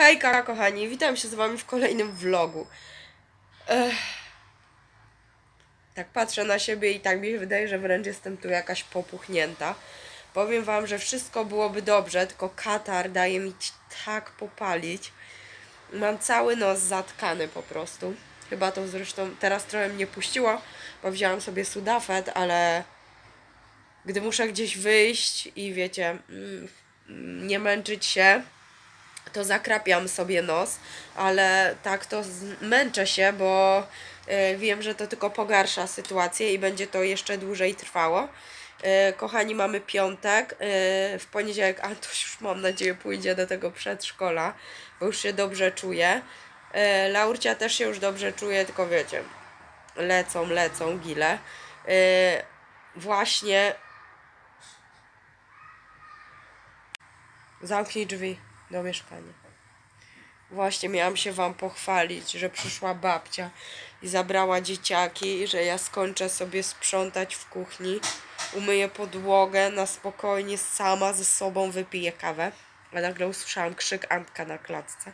Hejka kochani, witam się z wami w kolejnym vlogu. Ech. Tak patrzę na siebie i tak mi się wydaje, że wręcz jestem tu jakaś popuchnięta. Powiem wam, że wszystko byłoby dobrze, tylko katar daje mi tak popalić. Mam cały nos zatkany po prostu. Chyba to zresztą teraz trochę mnie puściło, bo wzięłam sobie sudafet, ale gdy muszę gdzieś wyjść i wiecie, mm, nie męczyć się, to zakrapiam sobie nos, ale tak to męczę się, bo e, wiem, że to tylko pogarsza sytuację i będzie to jeszcze dłużej trwało. E, kochani, mamy piątek. E, w poniedziałek Antoś już mam nadzieję pójdzie do tego przedszkola, bo już się dobrze czuje. Laurcia też się już dobrze czuje, tylko wiecie, lecą, lecą gile. Właśnie Zamknij drzwi do mieszkania. Właśnie miałam się wam pochwalić, że przyszła babcia i zabrała dzieciaki, że ja skończę sobie sprzątać w kuchni, umyję podłogę, na spokojnie sama ze sobą wypiję kawę. A nagle usłyszałam krzyk Antka na klatce.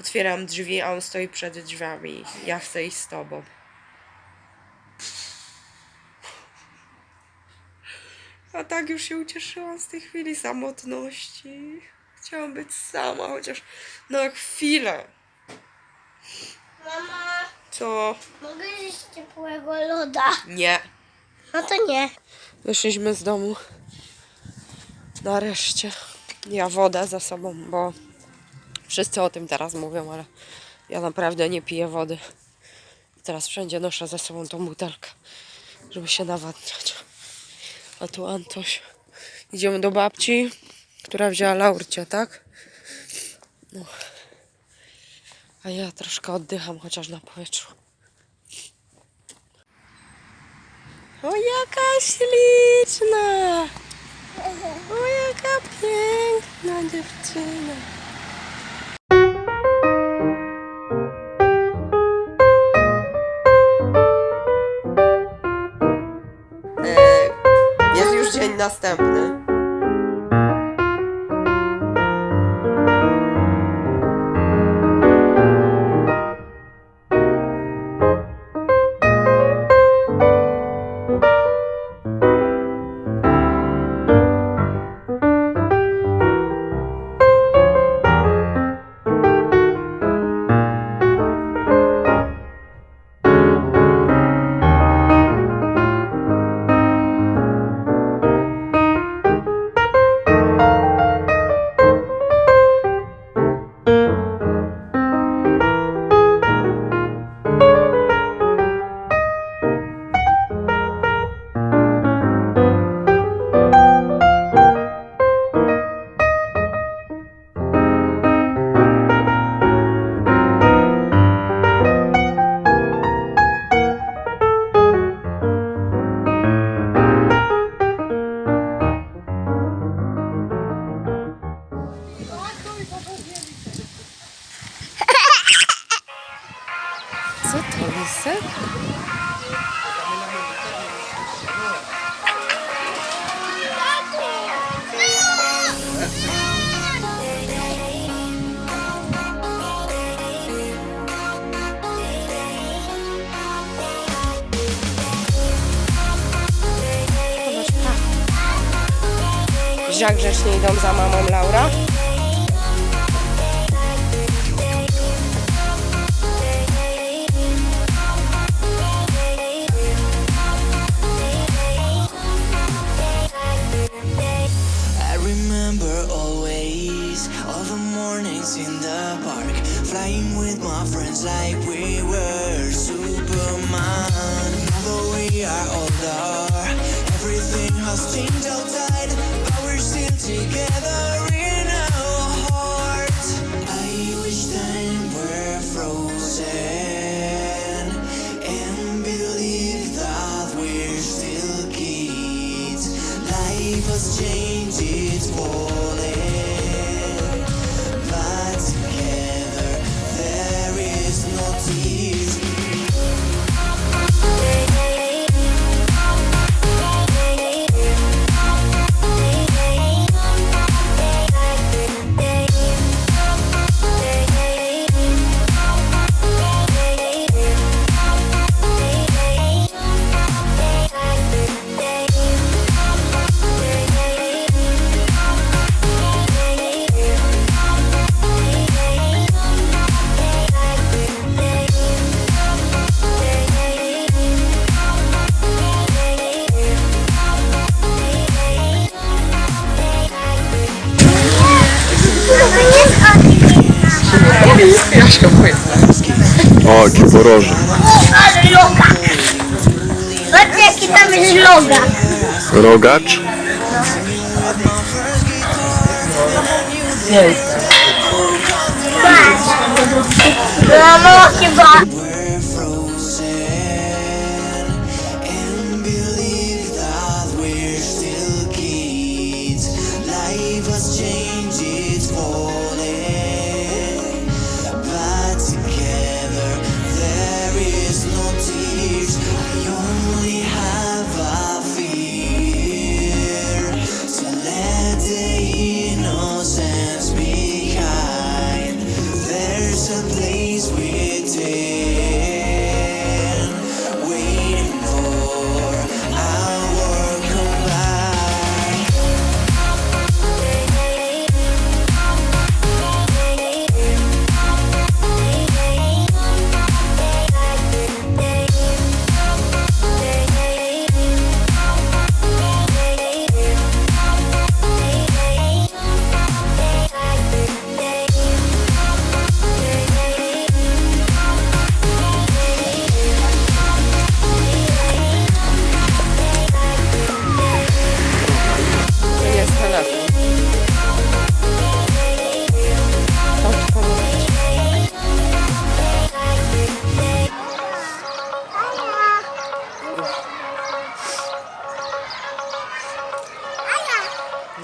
Otwieram drzwi, a on stoi przed drzwiami. Ja chcę iść z tobą. A tak już się ucieszyłam z tej chwili samotności. Chciałam być sama, chociaż na chwilę. Mama, Co? mogę jeść ciepłego loda? Nie. No to nie. Wyszliśmy z domu. Nareszcie. Ja wodę za sobą, bo wszyscy o tym teraz mówią, ale ja naprawdę nie piję wody. Teraz wszędzie noszę ze sobą tą butelkę, żeby się nawadniać. A tu Antoś. Idziemy do babci, która wzięła Laurcie, tak? No. A ja troszkę oddycham, chociaż na powietrzu. O, jaka śliczna! O, jaka piękna dziewczyna! E, Jest już dzień następny. Jak grzecznie idą za mamą Laura? I remember always all the mornings in the park, flying with my friends like we were Superman. Now that we are older, everything has changed together Ja się boję. O, jaki poroże. Ale loga. Patrzcie jaki tam jest. Rogacz. Patrz. Mamo chyba.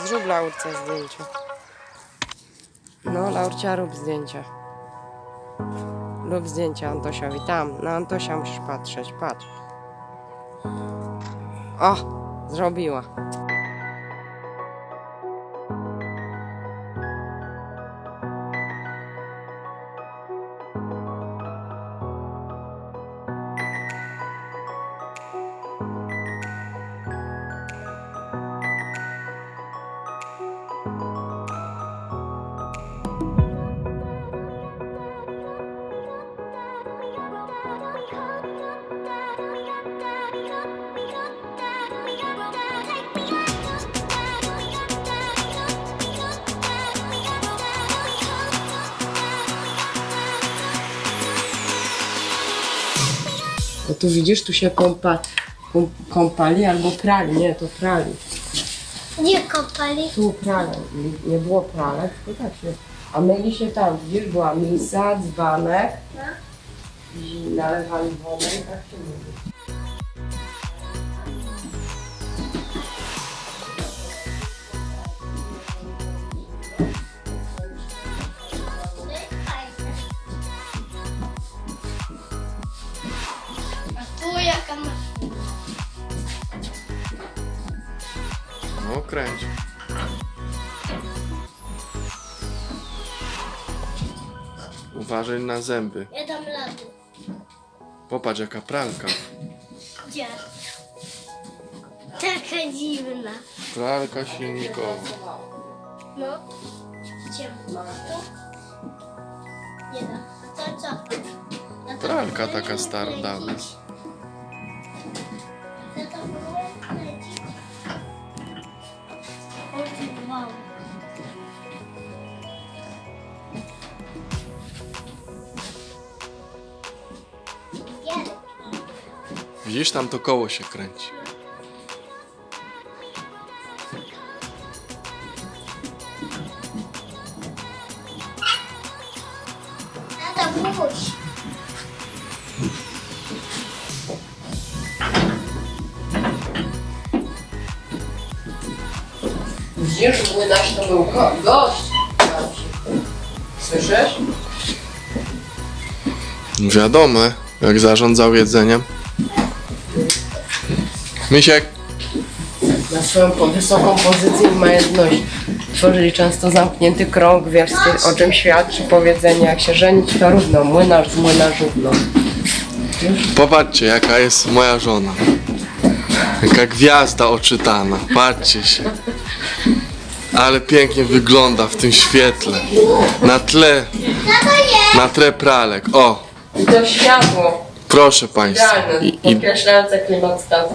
Zrób Laurce zdjęcie. No, Laurcia, rób zdjęcie. Rób zdjęcie Antosiowi. Tam, na Antosia musisz patrzeć. Patrz. O, zrobiła. Tu widzisz, tu się kąpa, kąp- kąpali albo prali. Nie, to prali. Gdzie kopali? Tu prali. Nie- Nie było pralek, tylko tak się... A myli się tam, widzisz, była misa, dzbanek. I nalewali wodę i tak się myli. Kręć. Uważaj na zęby. Ja dam lody. Popatrz, jaka pralka. Gdzie? Taka dziwna. Pralka silnikowa. No. Gdzie? Tu? Nie da. A to co? A to Pralka taka stara, dawna. A to Widzisz, tam to koło się kręci. Tata, puść. Widzisz, młynarz to był go gość. Słyszysz? Wiadomo, jak zarządzał jedzeniem. Misiek, Na swoją wysoką pozycję i majętność. Tworzyli często zamknięty krąg, wiesz, o czym świadczy powiedzenie, jak się żenić to równo, młynarz z młynarzówną. popatrzcie, jaka jest moja żona. Jaka gwiazda oczytana. Patrzcie się. Ale pięknie wygląda w tym świetle. Na tle, na tle pralek. O, I to światło, proszę Państwa. idealne, I, i podkreślające klimat stawu.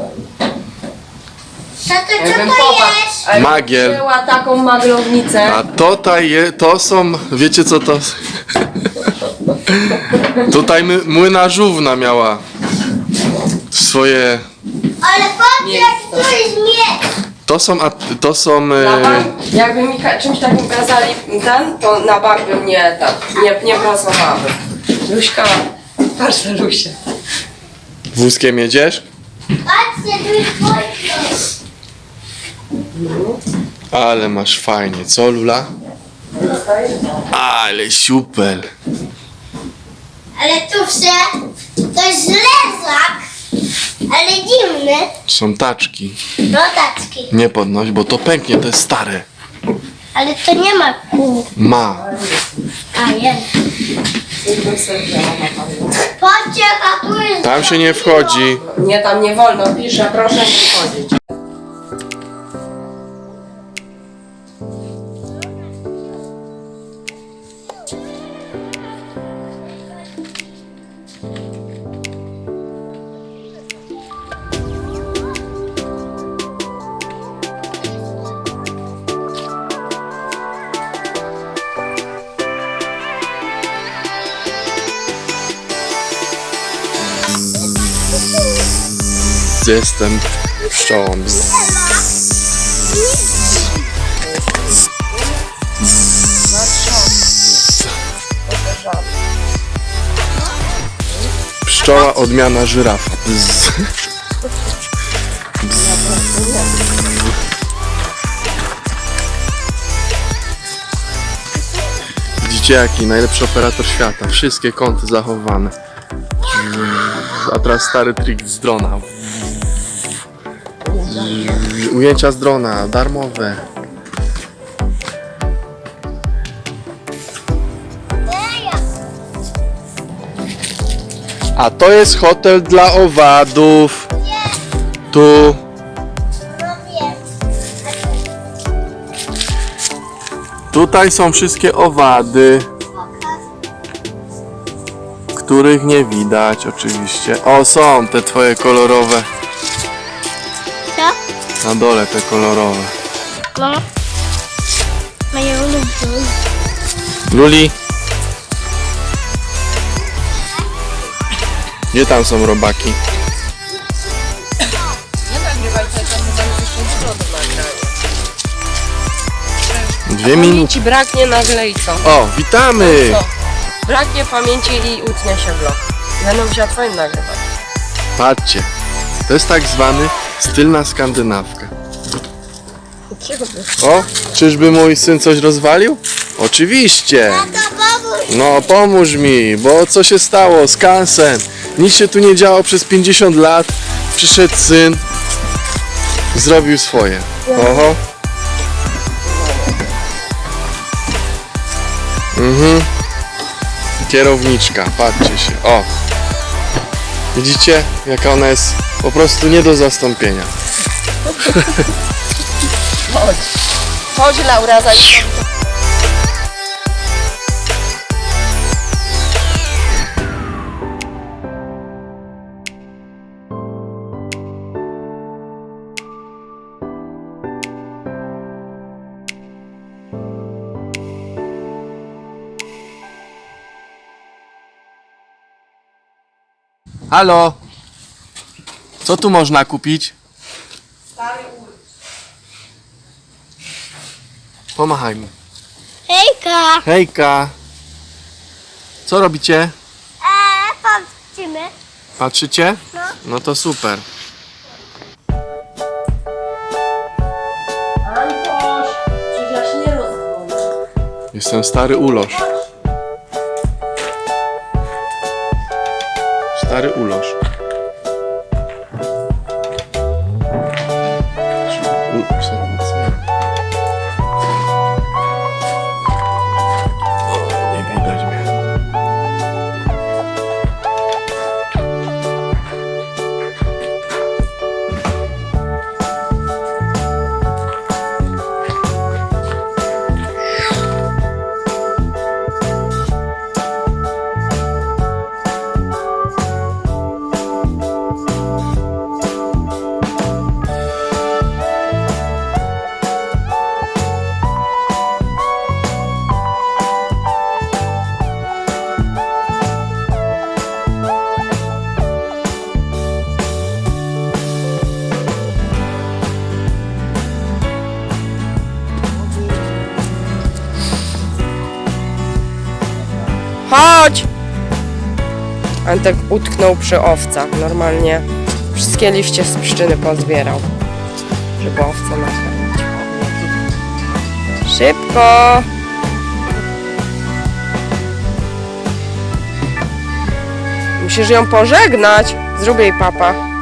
Tato, co Jakbym to popatrz, jest? a jakbym Magiel. wzięła taką maglownicę, A tutaj je, to są, wiecie co to? Tutaj my, młyna żówna miała swoje... Ale patrz jak to jest miecz. To są... a- To są... Na E, bank, jakby mi ka- czymś takim kazali ten, to na bank bym nie, ten, nie, nie pracowałabym. Luśka, patrz na Lusię. wózkiem jedziesz? Patrzcie, tu jest wojsko. Ale masz fajnie, co Lula? Ale super. Ale tu się, to jest lezak. Ale dziwny. Są taczki. Rodaczki. Nie podnoś, bo to pęknie, to jest stare. Ale to nie ma kół. Ma. A jest. Patrzcie jaka tu jest. Tam się nie wchodzi. Nie, tam nie wolno, pisze, proszę nie wchodzić. Jestem pszczołą. Pszczoła odmiana żyrafa. Bzz. Widzicie jaki najlepszy operator świata. Wszystkie kąty zachowane. A teraz stary trik z drona. Ujęcia z drona, darmowe. A to jest hotel dla owadów. Tu. Tutaj są wszystkie owady, których nie widać oczywiście. O, są te twoje kolorowe. Na dole te kolorowe. No. Moje ulubione. Luli. Gdzie tam są robaki? Dwie minuty. Pamięci braknie nagle i co? O, witamy! Co? Braknie pamięci i utnie się blok. Będę musiała twoim nagrywać. Patrzcie. To jest tak zwany stylna skandynawka. O, czyżby mój syn coś rozwalił? Oczywiście. Pomóż. No pomóż mi, bo co się stało? Skansen. Nic się tu nie działo przez 50 lat. Przyszedł syn. Zrobił swoje. Oho. Mhm. Kierowniczka, patrzcie się. O. Widzicie, jaka ona jest po prostu nie do zastąpienia. Chodź. Chodź Laura, za Halo? Co tu można kupić? Pomachaj mi. Hejka. Hejka! Co robicie? Eee, patrzymy. Patrzycie? No. No to super. Antoś, przecież ja się nie rozdzwonię. Jestem stary ulosz. Stary ulosz. Antek utknął przy owcach. Normalnie wszystkie liście z pszczyny pozbierał, żeby owce nakarmić. Szybko! Musisz ją pożegnać. Zrób jej papa.